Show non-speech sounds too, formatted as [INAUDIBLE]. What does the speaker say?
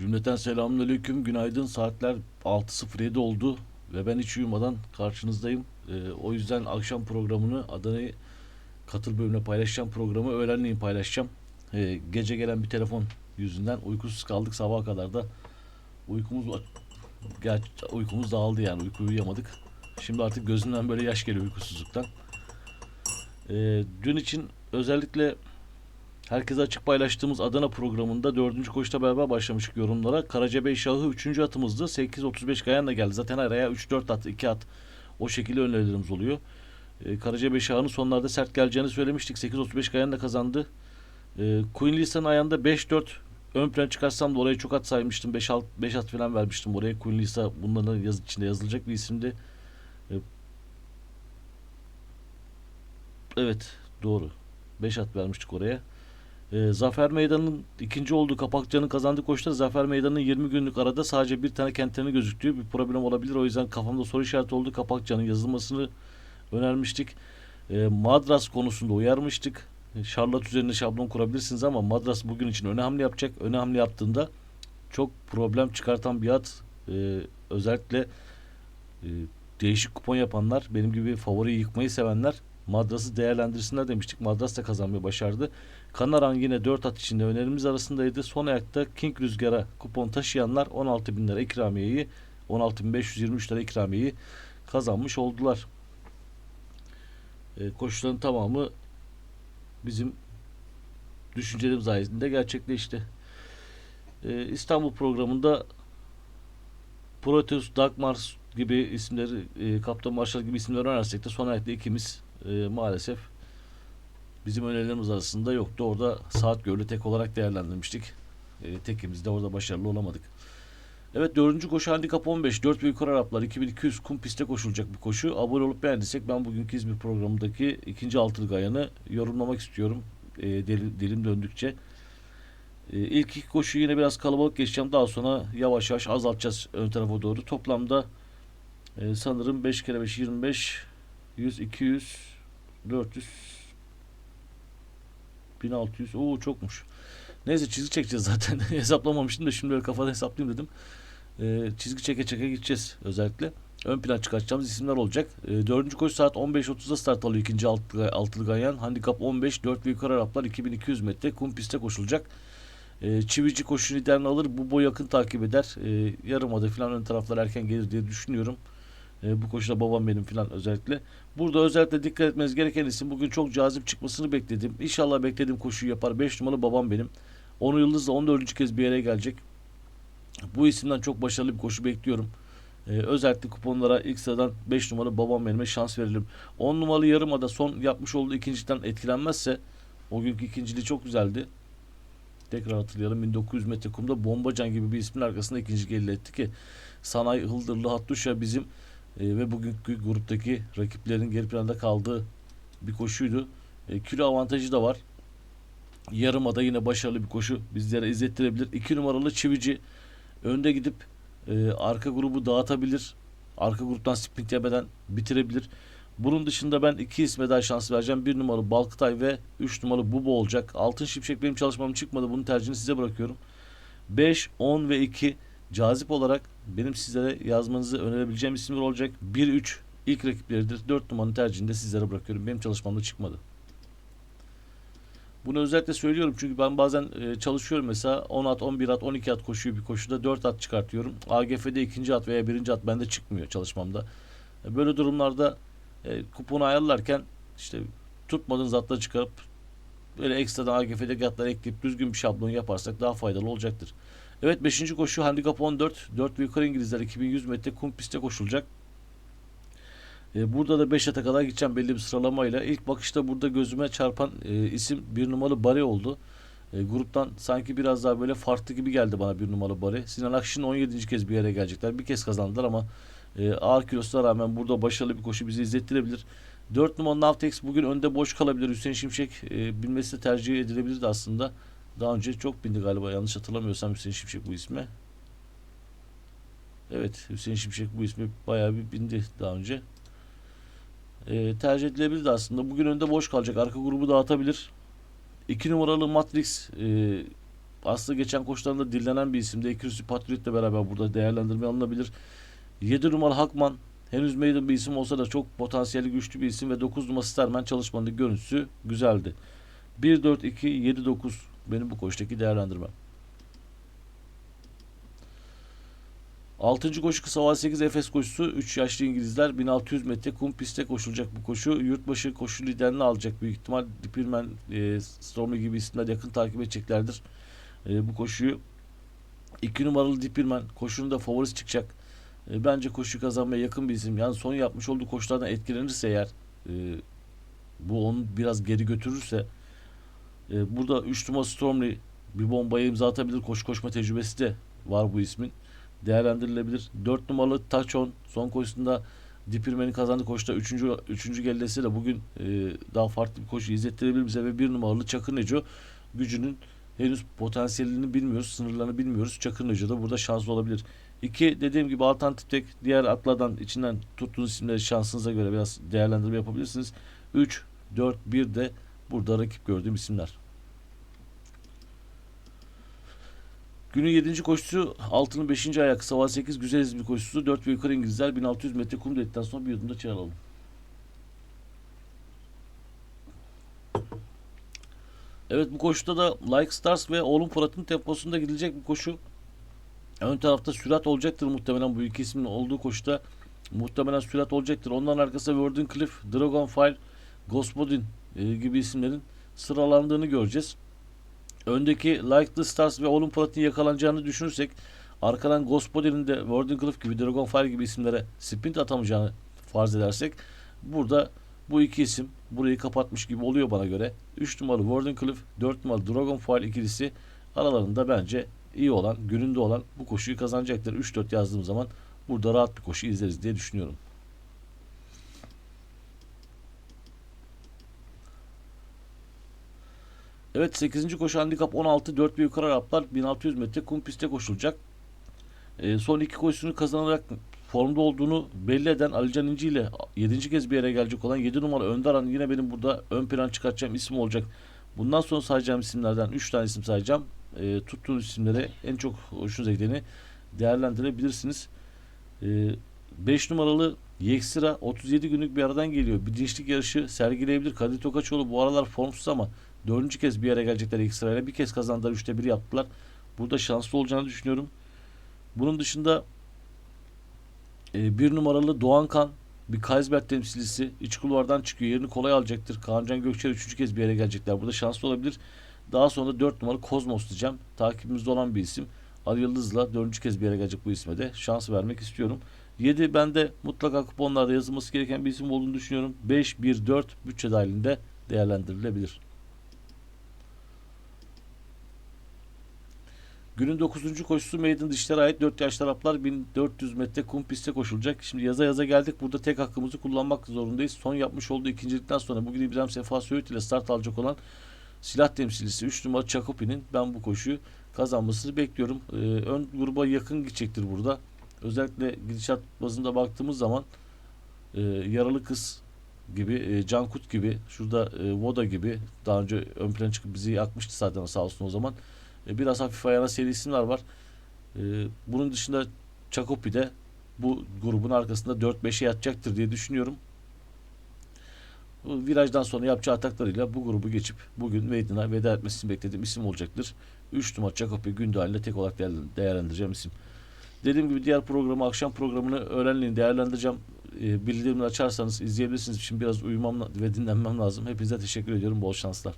Cümleten selamünaleyküm, günaydın. Saatler 6.07 oldu ve ben hiç uyumadan karşınızdayım. Ee, o yüzden akşam programını Adana'yı katıl bölümüne paylaşacağım programı. Öğlenleyin paylaşacağım. Ee, gece gelen bir telefon yüzünden uykusuz kaldık sabaha kadar da uykumuz var. Ger- uykumuz dağıldı yani uyku uyuyamadık. Şimdi artık gözümden böyle yaş geliyor uykusuzluktan. Ee, dün için özellikle Herkese açık paylaştığımız Adana programında dördüncü koşuda beraber başlamıştık yorumlara. Karacabey Şahı üçüncü atımızdı. 8.35 Gayan'la geldi. Zaten araya 3-4 at, 2 at o şekilde önerilerimiz oluyor. Ee, Karacabey Şahı'nın sonlarda sert geleceğini söylemiştik. 8.35 Gayan'la kazandı. Ee, Queen Lisa'nın ayağında 5-4 ön plan çıkarsam da oraya çok at saymıştım. 5 at, 5 at falan vermiştim oraya. Queen Lisa bunların yaz içinde yazılacak bir isimdi. Ee, evet doğru. 5 at vermiştik oraya. Ee, Zafer Meydanı'nın ikinci olduğu Kapakçı'nın kazandığı koşuda Zafer Meydanı'nın 20 günlük arada sadece bir tane kentlerini gözüktüğü bir problem olabilir. O yüzden kafamda soru işareti oldu. Kapakçı'nın yazılmasını önermiştik. Ee, Madras konusunda uyarmıştık. Ee, Charlotte üzerine şablon kurabilirsiniz ama Madras bugün için öne hamle yapacak. Öne hamle yaptığında çok problem çıkartan bir at. Ee, özellikle e, değişik kupon yapanlar, benim gibi favoriyi yıkmayı sevenler Madras'ı değerlendirsinler demiştik. Madras da kazanmayı başardı. Kanaran yine 4 at içinde önerimiz arasındaydı. Son ayakta King Rüzgar'a kupon taşıyanlar 16 bin lira ikramiyeyi 16.523 lira ikramiyeyi kazanmış oldular. E, koşuların tamamı bizim düşüncelerimiz sayesinde gerçekleşti. E, İstanbul programında Proteus, Dagmar gibi isimleri, e, Kaptan Marshall gibi isimleri önersek de son ayakta ikimiz e, maalesef bizim önerilerimiz arasında yoktu. Orada saat gölü tek olarak değerlendirmiştik. E, tekimiz de orada başarılı olamadık. Evet dördüncü koşu handikap 15. 4 büyük Araplar 2200 kum pistte koşulacak bir koşu. Abone olup beğendiysek ben bugünkü İzmir programındaki ikinci altılı gayanı yorumlamak istiyorum. E, deli- dilim döndükçe. E, ilk iki koşu yine biraz kalabalık geçeceğim. Daha sonra yavaş yavaş azaltacağız ön tarafa doğru. Toplamda e, sanırım 5 kere 5 25 100 200 400 1600 Oo çokmuş. Neyse çizgi çekeceğiz zaten. [LAUGHS] Hesaplamamıştım da şimdi böyle kafada hesaplayayım dedim. Ee, çizgi çeke çeke gideceğiz özellikle. Ön plan çıkartacağımız isimler olacak. Ee, dördüncü koşu saat 15.30'da start alıyor ikinci altılı, altılı ganyan. Handikap 15, 4 ve yukarı Araplar 2200 metre kum pistte koşulacak. Ee, çivici koşu liderini alır. Bu boy yakın takip eder. Ee, yarım adı falan ön taraflar erken gelir diye düşünüyorum. Ee, bu koşuda babam benim falan özellikle. Burada özellikle dikkat etmeniz gereken isim bugün çok cazip çıkmasını bekledim. İnşallah beklediğim koşuyu yapar. 5 numaralı babam benim. Onu Yıldız'la 14. kez bir yere gelecek. Bu isimden çok başarılı bir koşu bekliyorum. Ee, özellikle kuponlara ilk sıradan 5 numaralı babam benime şans verelim. 10 numaralı yarımada son yapmış olduğu ikinciden etkilenmezse o günkü ikinciliği çok güzeldi. Tekrar hatırlayalım 1900 metre kumda Bombacan gibi bir ismin arkasında ikinci elde etti ki Sanayi Hıldırlı Hattuşa bizim e, ve bugünkü gruptaki rakiplerin geri planda kaldığı bir koşuydu. E, kilo avantajı da var. Yarımada yine başarılı bir koşu bizlere izlettirebilir. 2 numaralı Çivici önde gidip e, arka grubu dağıtabilir. Arka gruptan sprint yemeden bitirebilir. Bunun dışında ben iki isme daha şans vereceğim. Bir numaralı Balkıtay ve 3 numaralı Bubo olacak. Altın Şipşek benim çalışmam çıkmadı. Bunun tercihini size bırakıyorum. 5, 10 ve 2 cazip olarak benim sizlere yazmanızı önerebileceğim isimler olacak. 1, 3 ilk rakipleridir. 4 numaranın tercihini de sizlere bırakıyorum. Benim çalışmamda çıkmadı. Bunu özellikle söylüyorum çünkü ben bazen e, çalışıyorum mesela 10 at, 11 at, 12 at koşuyor bir koşuda 4 at çıkartıyorum. AGF'de ikinci at veya birinci at bende çıkmıyor çalışmamda. E, Böyle durumlarda e, kuponu ayarlarken işte tutmadığınız atları çıkarıp böyle ekstradan AGF'deki atları ekleyip düzgün bir şablon yaparsak daha faydalı olacaktır. Evet 5. koşu handikap 14. 4 ve yukarı İngilizler 2100 metre kum pistte koşulacak. E, burada da 5 ata kadar gideceğim belli bir sıralamayla. İlk bakışta burada gözüme çarpan e, isim bir numaralı Bari oldu. E, gruptan sanki biraz daha böyle farklı gibi geldi bana bir numaralı Bari. Sinan Akşin 17. kez bir yere gelecekler. Bir kez kazandılar ama e, ağır kilosuna rağmen burada başarılı bir koşu bizi izlettirebilir. 4 numaralı Navtex bugün önde boş kalabilir. Hüseyin Şimşek e, bilmesi tercih edilebilirdi aslında. Daha önce çok bindi galiba yanlış hatırlamıyorsam Hüseyin Şimşek bu isme. Evet Hüseyin Şimşek bu ismi bayağı bir bindi daha önce. E, tercih edilebilirdi aslında. Bugün önde boş kalacak. Arka grubu dağıtabilir. 2 numaralı Matrix e, aslında geçen koşularında dinlenen bir isimdi. Ekürüsü Patriot'le beraber burada değerlendirme alınabilir. 7 numaralı Hakman henüz maiden bir isim olsa da çok potansiyeli güçlü bir isim ve 9 numaralı Sterman çalışmanın görüntüsü güzeldi. 1 4 2 7 9 benim bu koşudaki değerlendirmem. 6. koşu kısa hava 8 Efes koşusu 3 yaşlı İngilizler 1600 metre kum pistte koşulacak bu koşu. Yurtbaşı koşu liderini alacak büyük ihtimal. Dipirmen, e, Stormy gibi isimler yakın takip edeceklerdir. E, bu koşuyu 2 numaralı Dipirmen koşunun da favorisi çıkacak. E, bence koşu kazanmaya yakın bir isim. Yani son yapmış olduğu koşulardan etkilenirse eğer e, bu onu biraz geri götürürse e, burada 3 numara Stormly bir bombayı imza atabilir. Koşu koşma tecrübesi de var bu ismin değerlendirilebilir. 4 numaralı Taçon son koşusunda Dipirmen'in kazandığı koşuda 3. 3. gellesiyle bugün e, daha farklı bir koşu izlettirebilir bize ve 1 numaralı Çakır Neco gücünün henüz potansiyelini bilmiyoruz, sınırlarını bilmiyoruz. Çakır Neco da burada şanslı olabilir. 2 dediğim gibi alternatif tek diğer atlardan içinden tuttuğunuz isimleri şansınıza göre biraz değerlendirme yapabilirsiniz. 3, 4, 1 de burada rakip gördüğüm isimler. Günün 7. koşusu altının 5. ayak Sava 8 güzel bir koşusu 4 ve yukarı İngilizler 1600 metre kum dedikten sonra bir yudumda çay alalım. Evet bu koşuda da Like Stars ve Oğlum Fırat'ın temposunda gidilecek bir koşu. Ön tarafta sürat olacaktır muhtemelen bu iki ismin olduğu koşuda. Muhtemelen sürat olacaktır. Onların arkasında Verdun Cliff, Dragonfire, Gospodin e, gibi isimlerin sıralandığını göreceğiz. Öndeki Like the Stars ve Oğlum Fırat'ın yakalanacağını düşünürsek arkadan Gospodin'in de Verdun Cliff gibi Dragonfire gibi isimlere sprint atamayacağını farz edersek burada bu iki isim burayı kapatmış gibi oluyor bana göre. 3 numaralı Verdun Cliff, 4 numaralı Dragonfire ikilisi aralarında bence iyi olan, gününde olan bu koşuyu kazanacaktır. 3-4 yazdığım zaman burada rahat bir koşu izleriz diye düşünüyorum. Evet 8. koşu handikap 16 4 ve yukarı Araplar 1600 metre kum pistte koşulacak. E, son iki koşusunu kazanarak formda olduğunu belli eden Alican İnci ile 7. kez bir yere gelecek olan 7 numara Öndaran yine benim burada ön plan çıkartacağım isim olacak. Bundan sonra sayacağım isimlerden 3 tane isim sayacağım. E, tuttuğunuz isimleri en çok hoşunuza gideni değerlendirebilirsiniz. 5 e, numaralı Yeksira 37 günlük bir aradan geliyor. Bir dinçlik yarışı sergileyebilir. Kadir Tokaçoğlu bu aralar formsuz ama Dördüncü kez bir yere gelecekler ilk sırayla. Bir kez kazandılar. Üçte bir yaptılar. Burada şanslı olacağını düşünüyorum. Bunun dışında e, bir numaralı Doğan Kan bir Kaysberg temsilcisi iç kulvardan çıkıyor. Yerini kolay alacaktır. Kaancan Gökçer üçüncü kez bir yere gelecekler. Burada şanslı olabilir. Daha sonra dört numaralı Kozmos diyeceğim. Takibimizde olan bir isim. Ali Yıldız'la dördüncü kez bir yere gelecek bu isme de şans vermek istiyorum. 7 bende mutlaka kuponlarda yazılması gereken bir isim olduğunu düşünüyorum. 5, 1, 4 bütçe dahilinde değerlendirilebilir. Günün 9. koşusu Maiden dişlere ait 4 yaşlı Araplar 1400 metre kum pistte koşulacak. Şimdi yaza yaza geldik. Burada tek hakkımızı kullanmak zorundayız. Son yapmış olduğu ikincilikten sonra bugün İbrahim Sefa Söğüt ile start alacak olan silah temsilcisi 3 numara Çakopi'nin ben bu koşuyu kazanmasını bekliyorum. Ee, ön gruba yakın gidecektir burada. Özellikle gidişat bazında baktığımız zaman e, yaralı kız gibi, e, Cankut gibi, şurada e, Voda gibi daha önce ön plana çıkıp bizi yakmıştı zaten sağ olsun o zaman. E, biraz hafif ayağına seri isimler var. E, bunun dışında Çakopi de bu grubun arkasında 4-5'e yatacaktır diye düşünüyorum. Virajdan sonra yapacağı ataklarıyla bu grubu geçip bugün Maiden'a veda etmesini beklediğim isim olacaktır. 3 numara Çakopi gün dahilinde tek olarak değerlendireceğim isim. Dediğim gibi diğer programı akşam programını öğlenleyin değerlendireceğim. E, bildirimleri açarsanız izleyebilirsiniz. Şimdi biraz uyumam ve dinlenmem lazım. Hepinize teşekkür ediyorum. Bol şanslar.